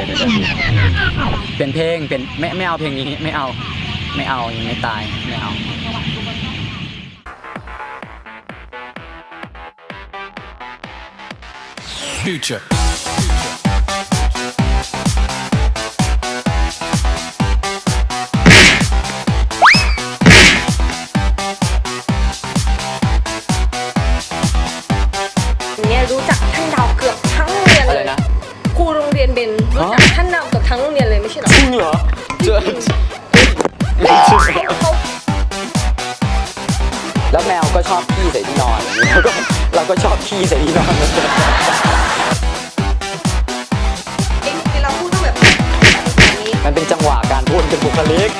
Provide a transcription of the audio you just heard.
ี๋ยวเดี๋ยวเดี๋ยวเปลี่ยนเพลงเปลี่ยนไม่ไม่เอาเพลงนี้ไม่เอาไม่เอายังไม่ตายไม่เอา Future. เนี่ยรู้จักท่านดาวเกือบ แล้วแมวก็ชอบขี้ใส่ที่นอนแล้วก็เราก็ชอบขี้ใส่ที่นอนเหมือนกันเองเวลาพูดต้องแบบนี้มันเป็นจังหวะการพูดเป็นบุคลิก